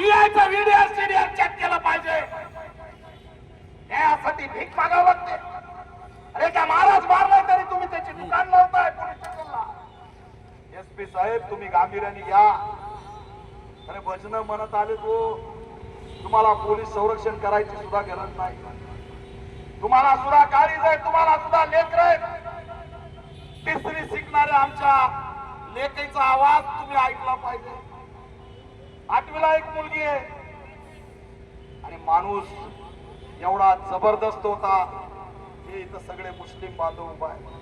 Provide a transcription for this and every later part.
पीआयचा video CDR check केला पाहिजे. त्यासाठी भीक मागावं लागते. अरे त्या महाराज मारलाय तरी तुम्ही त्याची दुकान लावताय पोलीस स्टेशनला. एस पी साहेब तुम्ही गांभीर्याने घ्या. अरे भजन म्हणत आले तो. तुम्हाला पोलीस संरक्षण करायची सुद्धा गरज नाही. तुम्हाला सुद्धा काळीज आहे तुम्हाला सुद्धा लेकर आहेत. तिसरी शिकणाऱ्या आमच्या लेखीचा आवाज तुम्ही ऐकला पाहिजे. आठवीला एक मुलगी आहे. आणि माणूस एवढा जबरदस्त होता हे इथं सगळे मुस्लिम बांधव उभा आहे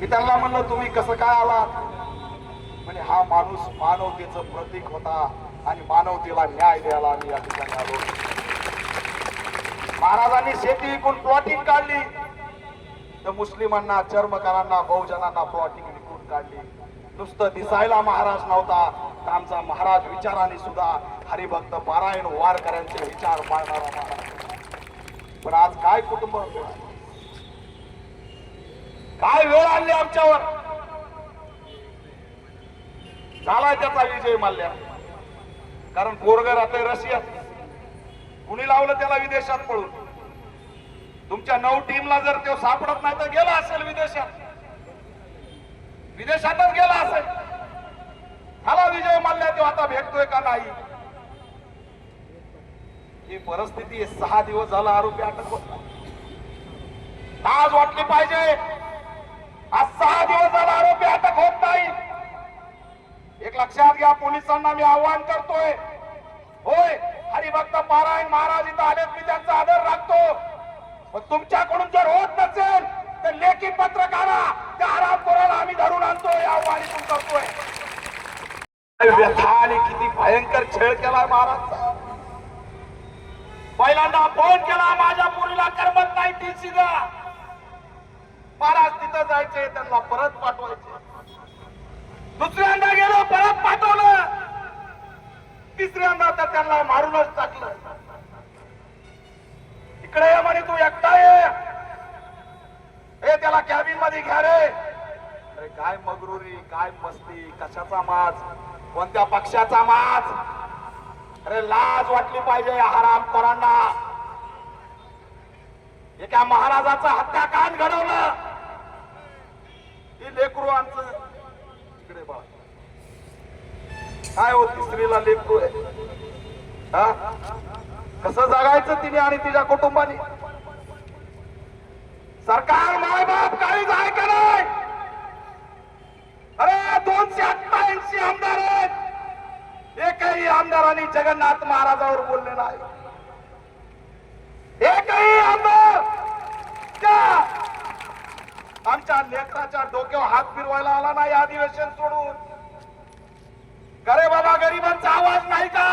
मी त्यांना म्हणलं तुम्ही कसं काय आलात? म्हणजे हा माणूस मानवतेचं प्रतीक होता आणि मानवतेला न्याय द्यायला आम्ही या ठिकाणी आलो महाराजांनी शेती विकून प्लॉटिंग काढली. तर मुस्लिमांना चर्मकारांना बहुजनांना प्लॉटिंग विकून काढली. नुसतं दिसायला महाराज नव्हता. तर आमचा महाराज विचाराने सुद्धा हरिभक्त पारायण वारकऱ्यांचे विचार पाळणारा महाराज. पण आज काय कुटुंब काय वेळ आणली आमच्यावर? झालाय त्याचा विजय मानल्या कारण पोरग राहतंय रशियात. कुणी लावलं त्याला विदेशात पळून? तुमच्या नऊ टीमला जर तो सापडत नाही तर गेला असेल विदेशात. विदेशातच गेला असेल. झाला विजय मानल्या तो आता भेटतोय का नाही? ही परिस्थिती सहा दिवस झाला आरोपी अटक होत नाही. वाटली पाहिजे. आज सहा दिवस झाला आरोपी अटक होत नाही. एक लक्षात घ्या पोलिसांना मी आव्हान करतोय. होय हरिभक्त पारायण महाराज इथं आलेत मी त्यांचा आदर राखतो. पण तुमच्याकडून जर होत नसेल तर लेखी पत्रकारा त्या आराम आम्ही धरून आणतोय या करतोय. व्यथा आणि किती भयंकर छेळ केलाय महाराजचा. पहिल्यांदा फोन केला माझ्या पुरीला करमत नाही ती सीधा महाराज तिथं जायचे त्यांना परत पाठवायचे दुसऱ्यांदा गेलो परत पाठवलं. तिसऱ्यांदा तर त्यांना मारूनच टाकलं. इकडे म्हणे तू एकटा ए त्याला कॅबिन घ्या रे? अरे काय मगरुरी काय मस्ती कशाचा माज? कोणत्या पक्षाचा माज? अरे लाज वाटली पाहिजे हराम कोरांना एका महाराजाचं हत्याकांड घडवलं. ही लेकरू आमचं इकडे बघा. काय हो स्त्रीला लेकरू आहे? हा? कसं जगायचं तिने आणि तिच्या कुटुंबाने? सरकार आमदारांनी जगन्नाथ महाराजावर बोलले नाही. एकही आमदार आमच्या लेकराच्या डोक्यावर हात फिरवायला आला नाही अधिवेशन सोडून. करे बाबा गरिबांचा आवाज नाही का?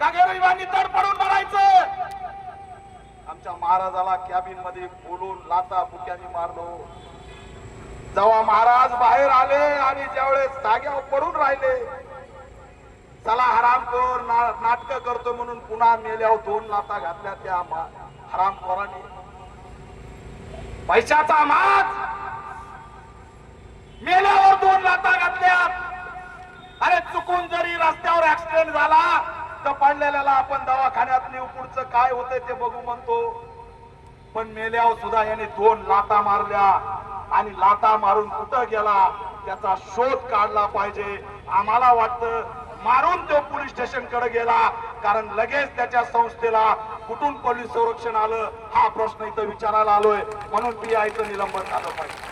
का गरिबांनी तडपडून म्हणायचं? आमच्या महाराजाला कॅबिनमध्ये बोलून लाता बुक्याने मारलो. जेव्हा महाराज बाहेर आले आणि ज्यावेळेस जाग्यावर पडून राहिले चला हरामखोर ना, नाटक करतो म्हणून पुन्हा मेल्यावर दोन लाता घातल्या त्या हरामखोराने हरामखोरांनी. पैशाचा माज मेल्यावर दोन लाता घातल्या. अरे चुकून जरी रस्त्यावर ऍक्सिडेंट झाला तर पडलेल्याला आपण दवाखान्यात नेऊ. पुढचं काय होतंय ते बघू म्हणतो. पण मेल्यावर सुद्धा याने दोन लाता मारल्या. आणि लाता मारून कुठं गेला? त्याचा शोध काढला पाहिजे. आम्हाला वाटतं मारून तो पोलीस स्टेशनकडे गेला. कारण लगेच त्याच्या संस्थेला कुठून पोलीस संरक्षण आलं हा प्रश्न इथं विचारायला आलोय. म्हणून पी आयचं निलंबन झालं पाहिजे.